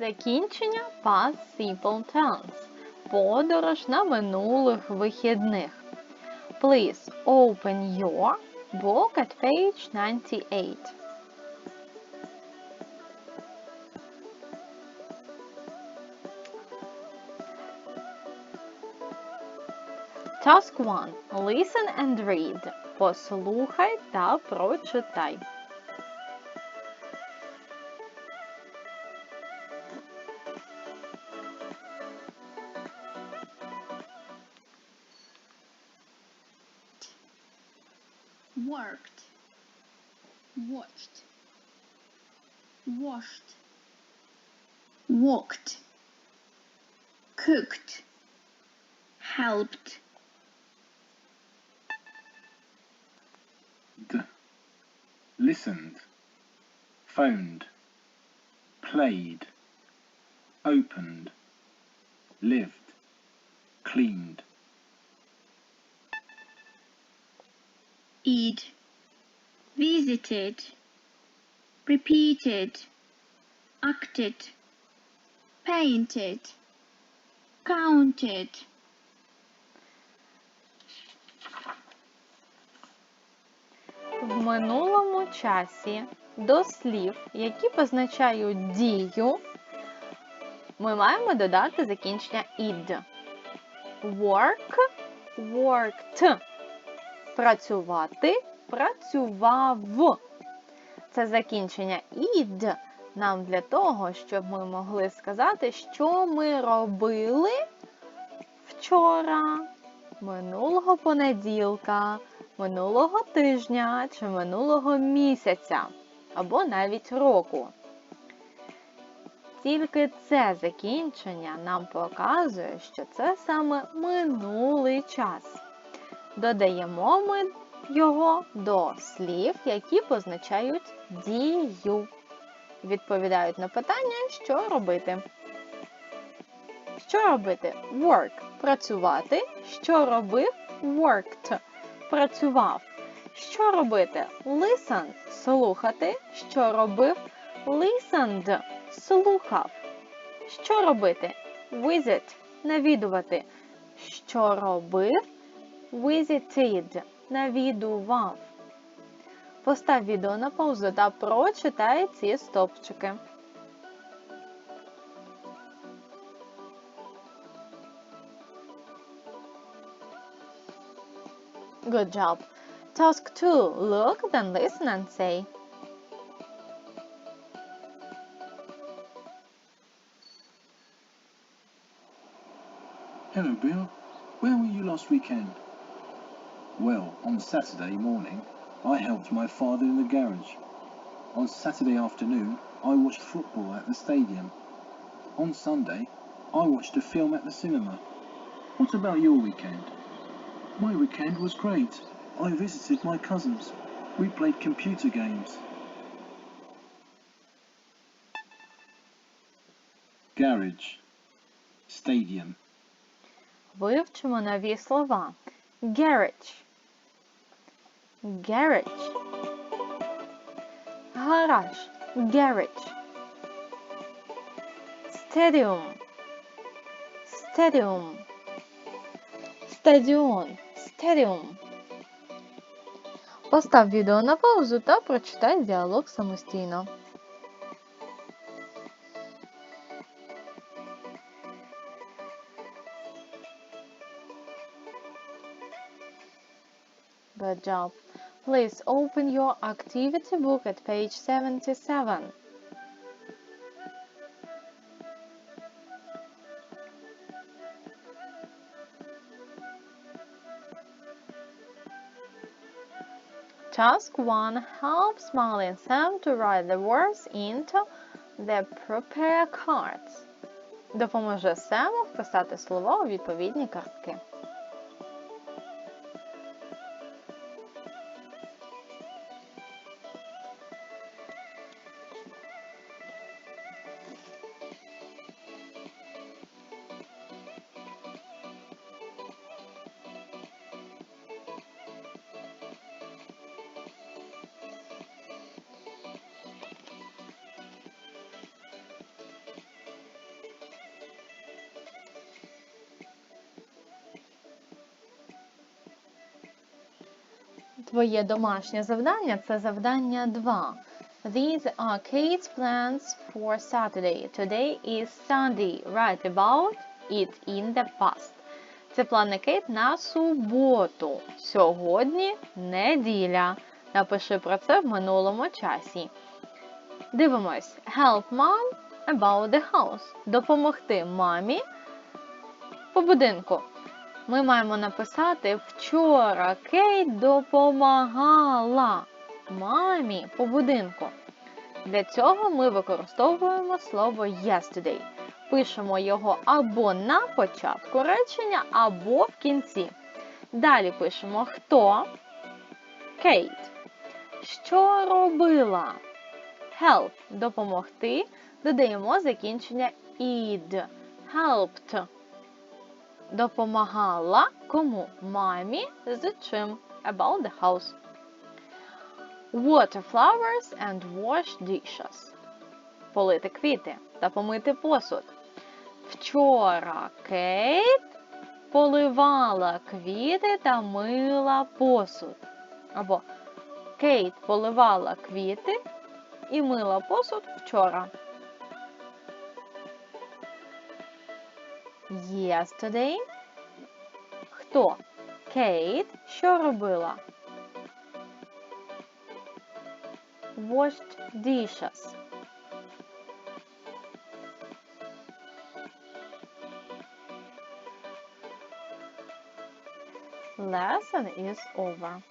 Закінчення past simple tense. Подорож на минулих вихідних. Please open your book at page 98. Task 1. Listen and read. Послухай та прочитай. Worked, watched, washed, walked, cooked, helped, D. Listened, phoned, played, opened, lived, cleaned, eat, visited, repeated, acted, painted, counted, В минулому часі до слів, які позначають дію, ми маємо додати закінчення id. Work, worked. Працювати, працював. Це закінчення id нам для того, щоб ми могли сказати, що ми робили вчора, минулого понеділка, минулого тижня чи минулого місяця, або навіть року. Тільки це закінчення нам показує, що це саме минулий час. Додаємо ми його до слів, які позначають дію. Відповідають на питання, що робити. Що робити? Work працювати. Що робив? Worked працював. Що робити? Listen слухати. Що робив? Listened слухав. Що робити? Visit навідувати. Що робив? Visited навідував. Постав відео на паузу та прочитай ці стовпчики. Good job. Task 2. Look, then listen and say. Hello, Bill. Where were you last weekend? Well, on Saturday morning, I helped my father in the garage. On Saturday afternoon, I watched football at the stadium. On Sunday, I watched a film at the cinema. What about your weekend? My weekend was great. I visited my cousins. We played computer games. Garage. Stadium. Вивчимо нові слова. Garage. Garage. Гараж. Garage. Stadium. Stadium. Стадіон. Stadium. Постав відео на паузу та прочитай діалог самостійно. Good job. Please open your activity book at page 77. Task 1. Help Smiley and Sam to write the words into the prepare cards. Допоможе Сему вписати слова у відповідні картки. Твоє домашнє завдання це завдання 2. These are Kate's plans for Saturday. Today is Sunday. Write about it in the past. Це плани Кейт на суботу. Сьогодні неділя. Напиши про це в минулому часі. Дивимось. Help mom about the house. Допомогти мамі по будинку. Ми маємо написати вчора Кейт допомагала мамі по будинку. Для цього ми використовуємо слово yesterday. Пишемо його або на початку речення, або в кінці. Далі пишемо хто Кейт. Що робила? Help допомогти. Додаємо закінчення id. Helped. Допомагала кому? Мамі з чим? About the house. Water flowers and wash dishes. Полити квіти та помити посуд. Вчора Кейт поливала квіти та мила посуд. Або Кейт поливала квіти і мила посуд вчора. Yesterday. Хто? Кейт. Що робила? Washed dishes. Lesson is over.